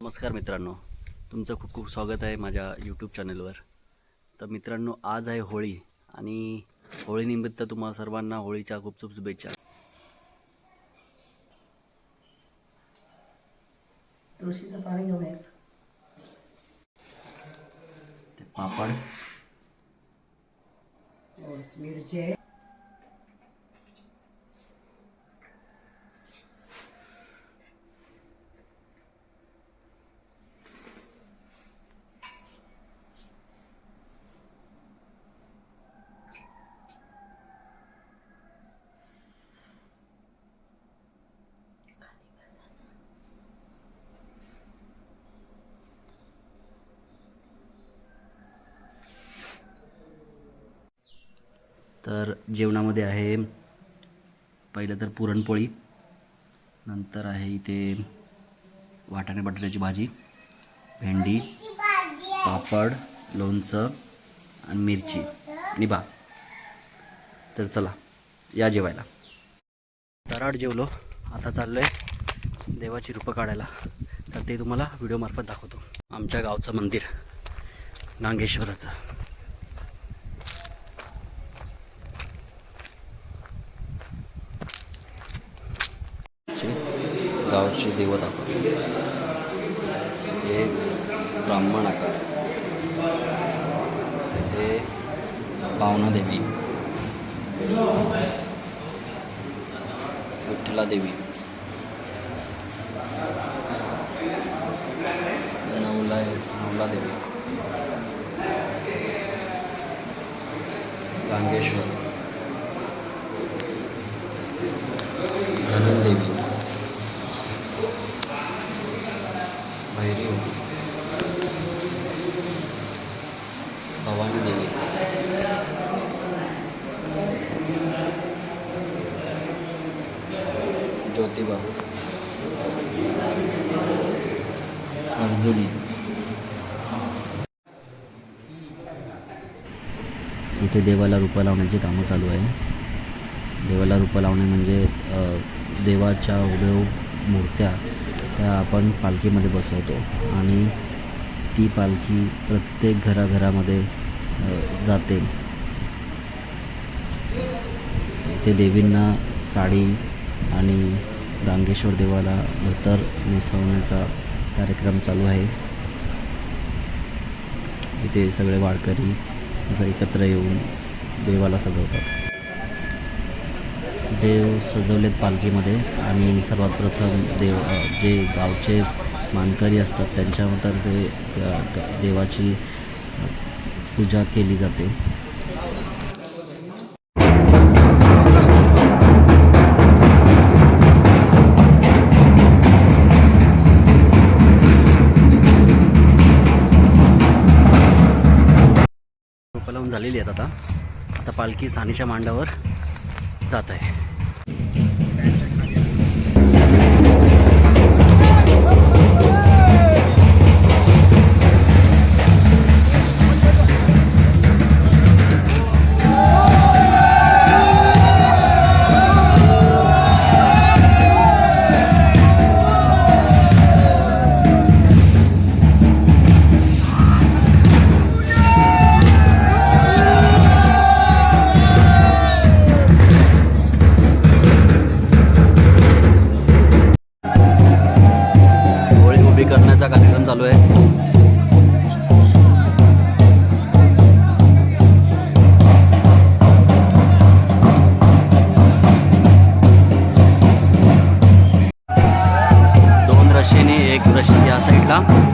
नमस्कार मित्रांनो. तुमचं खूप खूप स्वागत आहे माझ्या यूट्यूब चॅनलवर तर मित्रांनो आज आहे होळी आणि होळीनिमित्त तुम्हा सर्वांना होळीच्या खूप खूप शुभेच्छा. तुळशीचं पाणी घेऊन ते पापड. मिरची. तर जेवणामध्ये आहे पहिलं तर पुरणपोळी नंतर आहे इथे वाटाणे बटाट्याची भाजी भेंडी पापड लोणचं आणि मिरची आणि भात. तर चला या जेवायला. तराट जेवलो आता चाललो आहे देवाची रूपं काढायला. तर ते तुम्हाला व्हिडिओमार्फत दाखवतो. आमच्या गावचं मंदिर नांगेश्वराचं. गावचे देव दाखवतो हे ब्राह्मण आकार हे पावना देवी विठ्ठला देवी नवला नवला देवी गांगेश्वर. भैरव भवानी देवी. ज्योतिबा. अर्जुनी. इथे देवाला रूपं लावण्याची कामं चालू आहे. देवाला रूपं लावणे म्हणजे देवाच्या उभेव मूर्त्या त्या आपण पालखीमध्ये बसवतो. आणि ती पालखी प्रत्येक घराघरामध्ये जाते. ते देवींना साडी आणि गांगेश्वर देवाला धोतर नेसवण्याचा कार्यक्रम चालू आहे. इथे सगळे वारकरी असं एकत्र येऊन देवाला सजवतात. देव सजवलेत पालखीमध्ये आणि सर्वात प्रथम देव जे गावचे मानकरी असतात त्यांच्यातर्फे देवाची पूजा केली जाते. लावून झालेली आहेत आता. आता पालखी सानीच्या मांडावर. जात आहे. दोन रशीने एक रशी या साईडला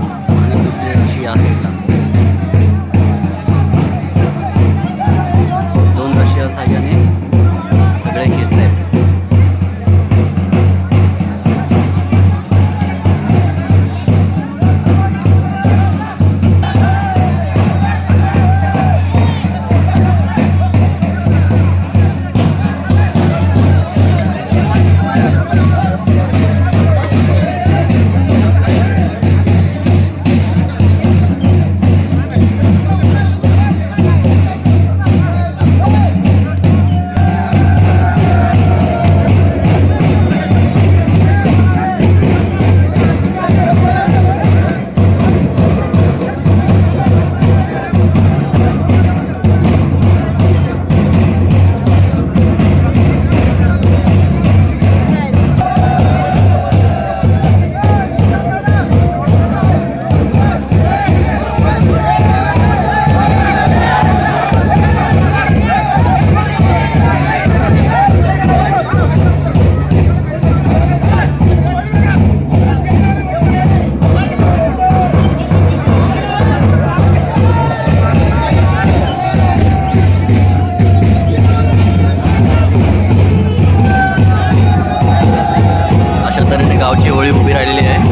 तऱ्हेने गावची होळी उभी राहिलेली आहे.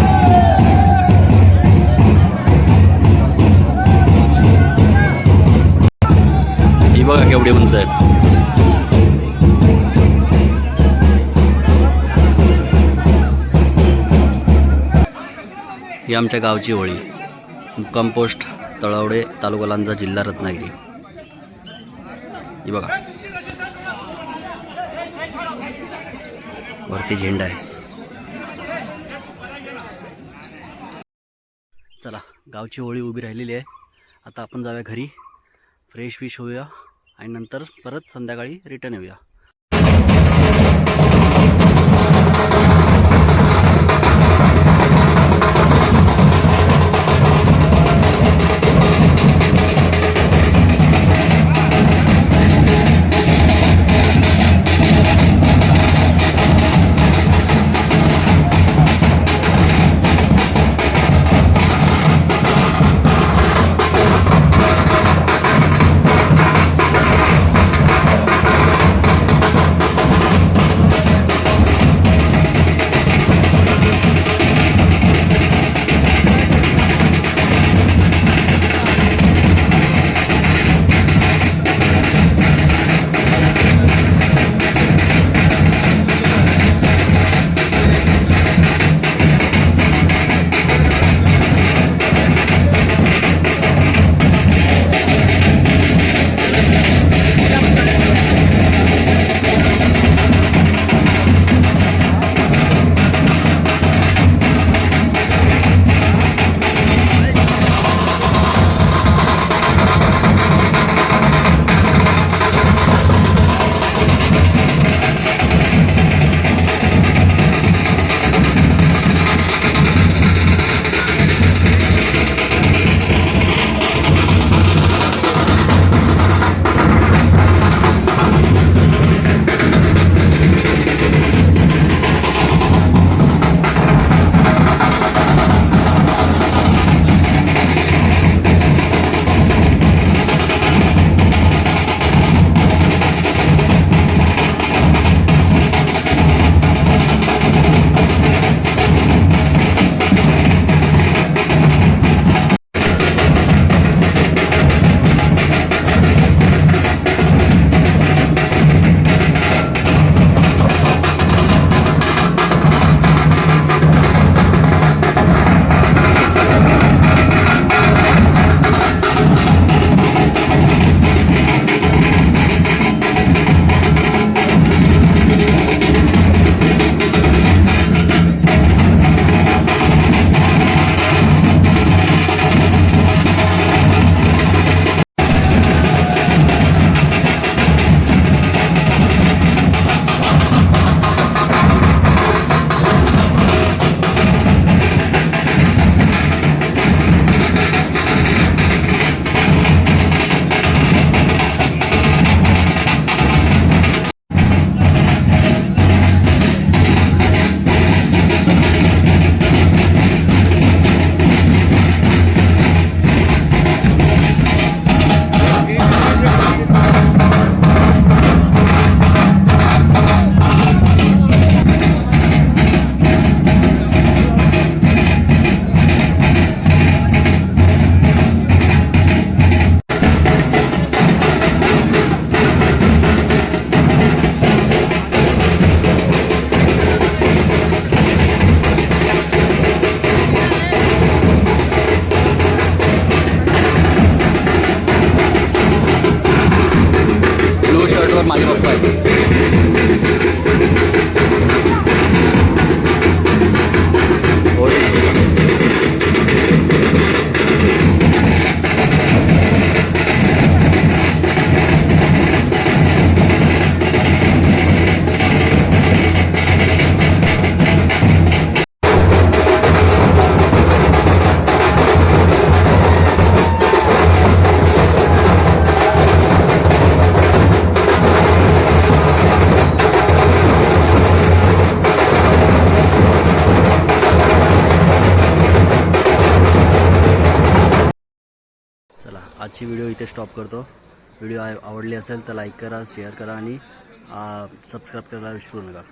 ही बघा केवढी उंच आहे. ही आमच्या गावची होळी मुक्काम पोस्ट तळावडे तालुकालांचा जिल्हा रत्नागिरी. ही बघा. वरती झेंडा आहे. गावची होळी उभी राहिलेली आहे. आता आपण जाऊया घरी. फ्रेश विश होऊया आणि नंतर परत संध्याकाळी रिटर्न येऊया. आजची व्हिडिओ इथे स्टॉप करतो. व्हिडिओ आवडली असेल तर लाईक करा शेअर करा आणि सबस्क्राईब करायला विसरू नका.